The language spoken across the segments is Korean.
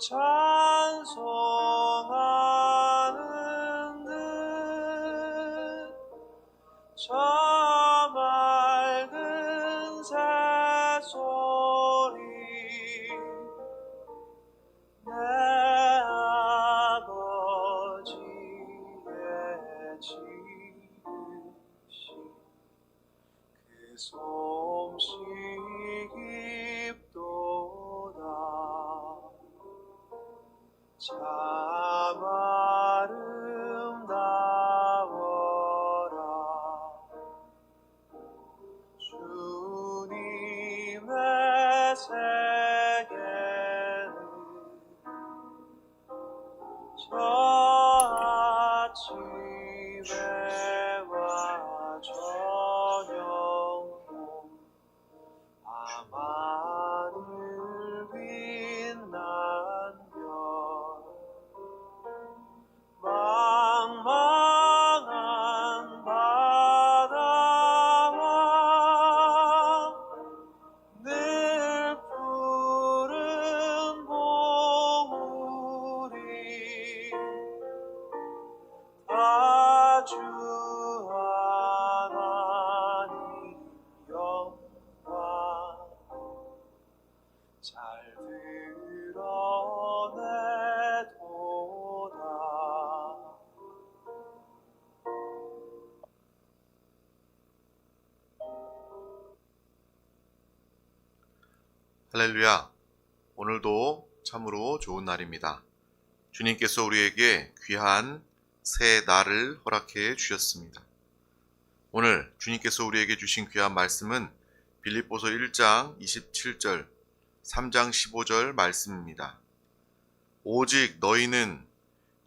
찬송하는 듯저 맑은 새소리 내 아버지의 지으신 그 저 할렐루야. 오늘도 참으로 좋은 날입니다. 주님께서 우리에게 귀한 새 날을 허락해 주셨습니다. 오늘 주님께서 우리에게 주신 귀한 말씀은 빌립보서 1장 27절, 3장 15절 말씀입니다. 오직 너희는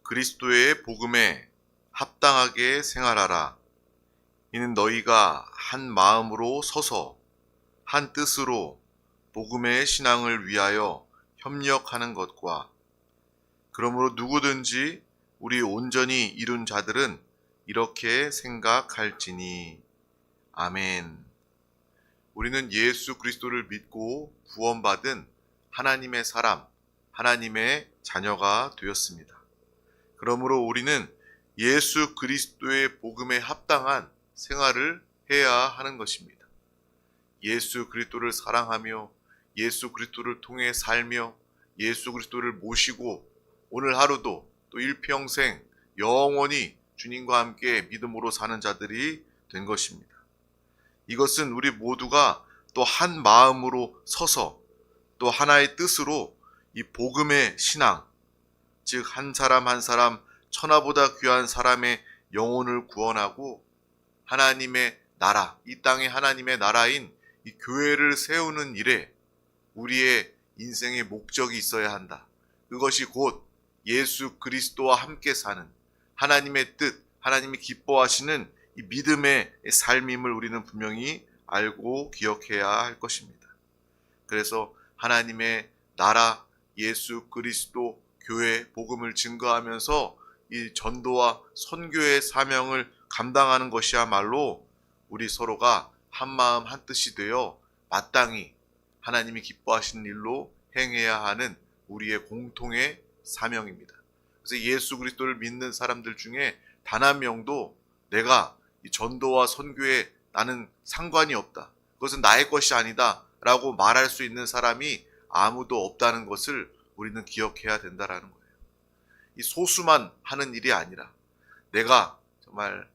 그리스도의 복음에 합당하게 생활하라. 이는 너희가 한 마음으로 서서 한 뜻으로 복음의 신앙을 위하여 협력하는 것과 그러므로 누구든지 우리 온전히 이룬 자들은 이렇게 생각할지니 아멘. 우리는 예수 그리스도를 믿고 구원받은 하나님의 사람, 하나님의 자녀가 되었습니다. 그러므로 우리는 예수 그리스도의 복음에 합당한 생활을 해야 하는 것입니다. 예수 그리스도를 사랑하며 예수 그리스도를 통해 살며 예수 그리스도를 모시고 오늘 하루도 또 일평생 영원히 주님과 함께 믿음으로 사는 자들이 된 것입니다. 이것은 우리 모두가 또 한 마음으로 서서 또 하나의 뜻으로 이 복음의 신앙, 즉 한 사람 한 사람 천하보다 귀한 사람의 영혼을 구원하고 하나님의 나라, 이 땅의 하나님의 나라인 이 교회를 세우는 일에 우리의 인생의 목적이 있어야 한다. 그것이 곧 예수 그리스도와 함께 사는 하나님의 뜻, 하나님이 기뻐하시는 이 믿음의 삶임을 우리는 분명히 알고 기억해야 할 것입니다. 그래서 하나님의 나라, 예수 그리스도, 교회, 복음을 증거하면서 이 전도와 선교의 사명을 감당하는 것이야말로 우리 서로가 한 마음 한 뜻이 되어 마땅히 하나님이 기뻐하시는 일로 행해야 하는 우리의 공통의 사명입니다. 그래서 예수 그리스도를 믿는 사람들 중에 단 한 명도 내가 이 전도와 선교에 나는 상관이 없다. 그것은 나의 것이 아니다. 라고 말할 수 있는 사람이 아무도 없다는 것을 우리는 기억해야 된다라는 거예요. 이 소수만 하는 일이 아니라 내가 정말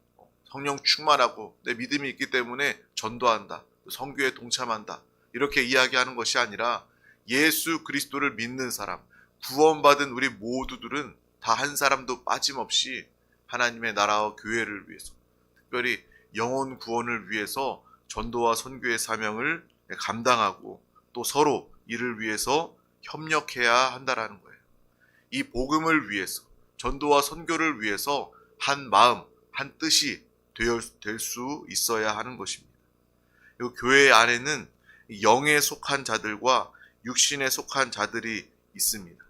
성령 충만하고 내 믿음이 있기 때문에 전도한다. 성교에 동참한다. 이렇게 이야기하는 것이 아니라 예수 그리스도를 믿는 사람, 구원받은 우리 모두들은 다 한 사람도 빠짐없이 하나님의 나라와 교회를 위해서, 특별히 영혼 구원을 위해서 전도와 선교의 사명을 감당하고 또 서로 이를 위해서 협력해야 한다라는 거예요. 이 복음을 위해서 전도와 선교를 위해서 한 마음, 한 뜻이 될 수 있어야 하는 것입니다. 이 교회 안에는 영에 속한 자들과 육신에 속한 자들이 있습니다.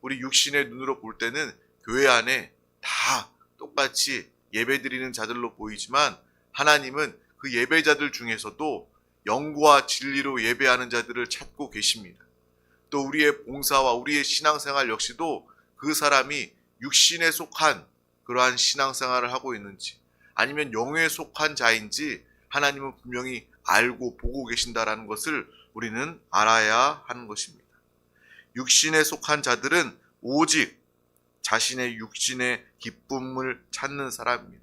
우리 육신의 눈으로 볼 때는 교회 안에 다 똑같이 예배 드리는 자들로 보이지만 하나님은 그 예배자들 중에서도 영과 진리로 예배하는 자들을 찾고 계십니다. 또 우리의 봉사와 우리의 신앙생활 역시도 그 사람이 육신에 속한 그러한 신앙생활을 하고 있는지 아니면 영에 속한 자인지 하나님은 분명히 알고 보고 계신다라는 것을 우리는 알아야 하는 것입니다. 육신에 속한 자들은 오직 자신의 육신의 기쁨을 찾는 사람입니다.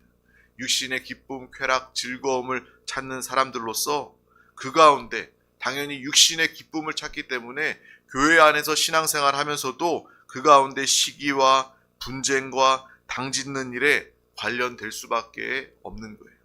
육신의 기쁨, 쾌락, 즐거움을 찾는 사람들로서 그 가운데 당연히 육신의 기쁨을 찾기 때문에 교회 안에서 신앙생활 하면서도 그 가운데 시기와 분쟁과 당짓는 일에 관련될 수밖에 없는 거예요.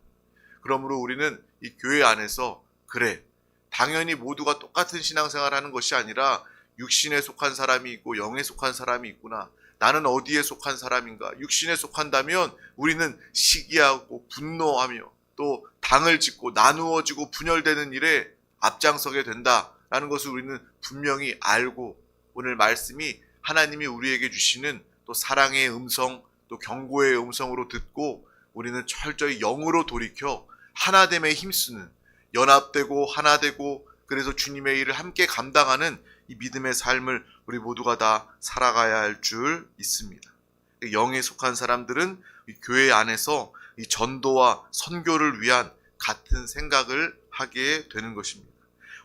그러므로 우리는 이 교회 안에서 그래 당연히 모두가 똑같은 신앙생활 하는 것이 아니라 육신에 속한 사람이 있고 영에 속한 사람이 있구나. 나는 어디에 속한 사람인가? 육신에 속한다면 우리는 시기하고 분노하며 또 당을 짓고 나누어지고 분열되는 일에 앞장서게 된다라는 것을 우리는 분명히 알고 오늘 말씀이 하나님이 우리에게 주시는 또 사랑의 음성 또 경고의 음성으로 듣고 우리는 철저히 영으로 돌이켜 하나됨에 힘쓰는 연합되고 하나되고 그래서 주님의 일을 함께 감당하는 이 믿음의 삶을 우리 모두가 다 살아가야 할 줄 있습니다. 영에 속한 사람들은 이 교회 안에서 이 전도와 선교를 위한 같은 생각을 하게 되는 것입니다.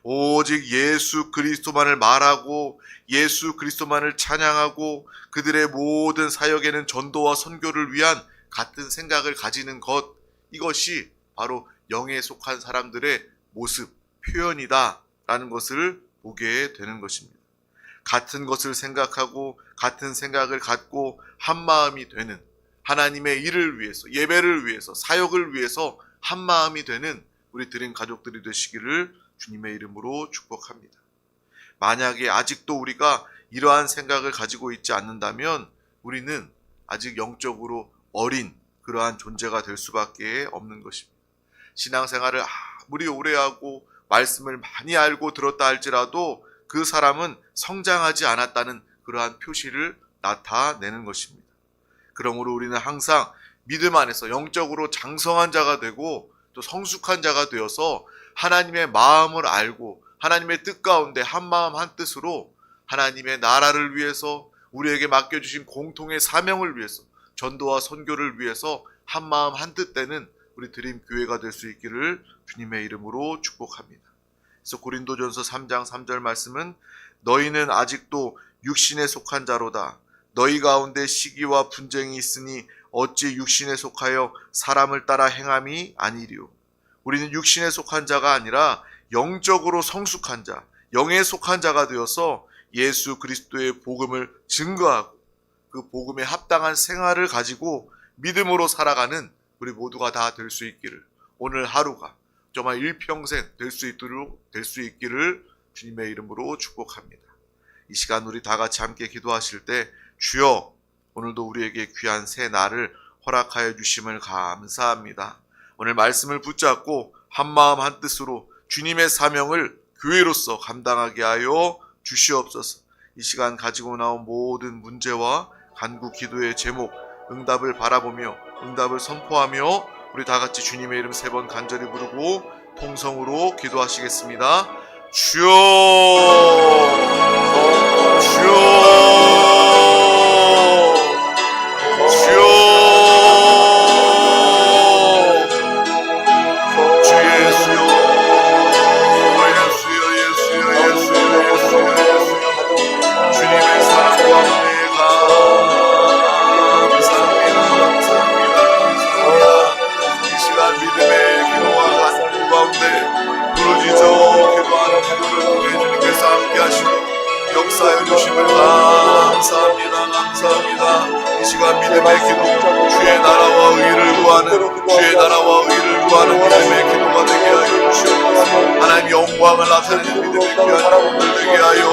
오직 예수 그리스도만을 말하고 예수 그리스도만을 찬양하고 그들의 모든 사역에는 전도와 선교를 위한 같은 생각을 가지는 것 이것이 바로 영에 속한 사람들의 모습 표현이다라는 것을 보게 되는 것입니다. 같은 것을 생각하고 같은 생각을 갖고 한 마음이 되는 하나님의 일을 위해서 예배를 위해서 사역을 위해서 한 마음이 되는 우리 드림 가족들이 되시기를 주님의 이름으로 축복합니다. 만약에 아직도 우리가 이러한 생각을 가지고 있지 않는다면 우리는 아직 영적으로 어린 그러한 존재가 될 수밖에 없는 것입니다. 신앙생활을 아무리 오래 하고 말씀을 많이 알고 들었다 할지라도 그 사람은 성장하지 않았다는 그러한 표시를 나타내는 것입니다. 그러므로 우리는 항상 믿음 안에서 영적으로 장성한 자가 되고 또 성숙한 자가 되어서 하나님의 마음을 알고 하나님의 뜻 가운데 한 마음 한 뜻으로 하나님의 나라를 위해서 우리에게 맡겨주신 공통의 사명을 위해서 전도와 선교를 위해서 한 마음 한 뜻 되는 우리 드림 교회가 될 수 있기를 주님의 이름으로 축복합니다. 그래서 고린도전서 3장 3절 말씀은 너희는 아직도 육신에 속한 자로다. 너희 가운데 시기와 분쟁이 있으니 어찌 육신에 속하여 사람을 따라 행함이 아니리요. 우리는 육신에 속한 자가 아니라 영적으로 성숙한 자, 영에 속한 자가 되어서 예수 그리스도의 복음을 증거하고 그 복음에 합당한 생활을 가지고 믿음으로 살아가는 우리 모두가 다 될 수 있기를 오늘 하루가 정말 일평생 될 수 있도록 될 수 있기를 주님의 이름으로 축복합니다. 이 시간 우리 다 같이 함께 기도하실 때 주여 오늘도 우리에게 귀한 새 날을 허락하여 주심을 감사합니다. 오늘 말씀을 붙잡고 한 마음 한 뜻으로 주님의 사명을 교회로서 감당하게 하여 주시옵소서. 이 시간 가지고 나온 모든 문제와 간구 기도의 제목 응답을 바라보며 응답을 선포하며 우리 다 같이 주님의 이름 세 번 간절히 부르고 통성으로 기도하시겠습니다. 주여 주여 영 영광을 나타내는 믿음의 귀한 영혼들 되게 하여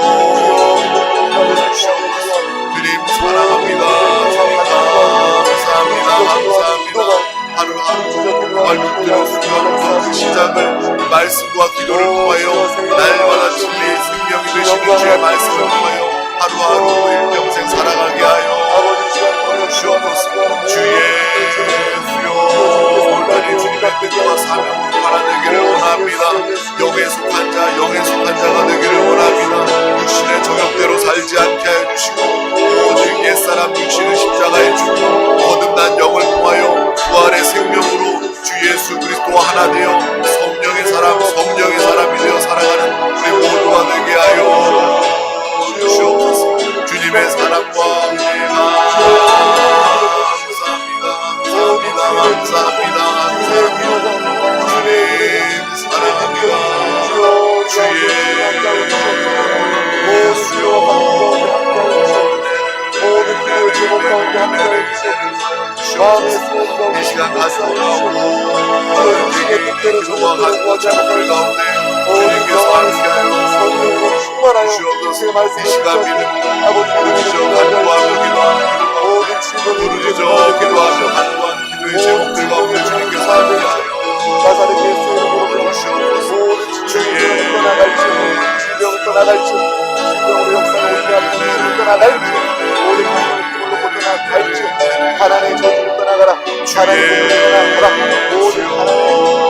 주시옵소서 주님 사랑합니다. 주님 감사합니다. 감사합니다. 하루하루 순간과 그 시작을 말씀과 기도를 통하여 날마다 진리의 생명이 되시는 주의 말씀을 통하여 하루하루 일평생 살아가게 하여 주옵소서. 주의 수요 나의 주님의 뜻과 사명으 로 살아내기를 원합니다. 영에 속한 자 영에 속한 자가 되기를 원합니다. 육신의 정욕대로 살지 않게 하여 주시고 오직 옛사람 육신의 십자가에 죽고 거듭난 영을 통하여 부활의 생명으로 주 예수 그리스도와 하나 되어 성령의 사람 성령의 사람이 되어 살아가는 우리 모두가 되게 하여 구하지 않는 간구를 가운데 주님께서 함께하여 성령으로 충만하여 주의 말씀을 아버지 하나님 간구하며 기도하며 모든 친구를 부르짖어 기도하며 간구한 기도의 제목들 가운데 주님께서 함께하여 나사렛 예수 이름으로 주옵소서. 모든 질병을 떠나갈지 질병을 떠나갈지 질병으로 역사를 올려하는 질병을 떠나갈지 모든 병을 떠나갈지 하나님의 저주를 떠나가라. 하나님의 저주를 떠나가라. 모든 하나님의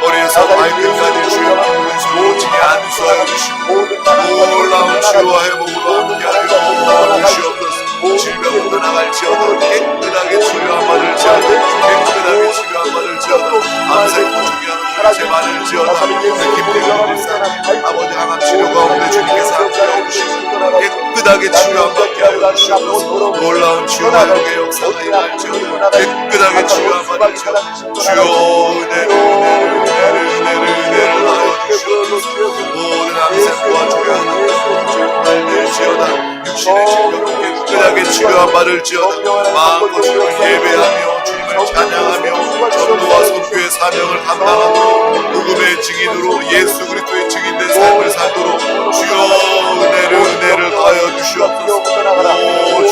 머리에서 발끝까지 주여 오직 안수하여 주시고 놀라운 치유와 회복으로 함께하여 주시옵소서. 질병을 떠나갈지어도 깨끗하게 치료한 바를 지어도 깨끗하게 치료한 바를 지어도 고통이 하는 제 말을 지어도 기쁨이 일상 아버지 항암 치료 가운데 주님께서 함께하여 주시고 깨끗하게 치료한 받게 하여 주시옵소서 놀라운 치유와 회복의 역사가 임할지어다. 깨끗하게 치유한 바를 지어도 주여 은혜를 은혜를 은혜를 은혜를 은혜를 하여 주시옵소서. 모든 암세포와 조약한 말들지어다. 육신의 질병을 깨끗하게 치료한 바를 지어다. 마음과 주님을 예배하며 주님을 찬양하며 전도와 선교의 사명을 감당하고 복음의 증인으로 예수 그리스도의 증인된 삶을 살도록 주여 은혜를 은혜를 더하여 주시옵소서. 오,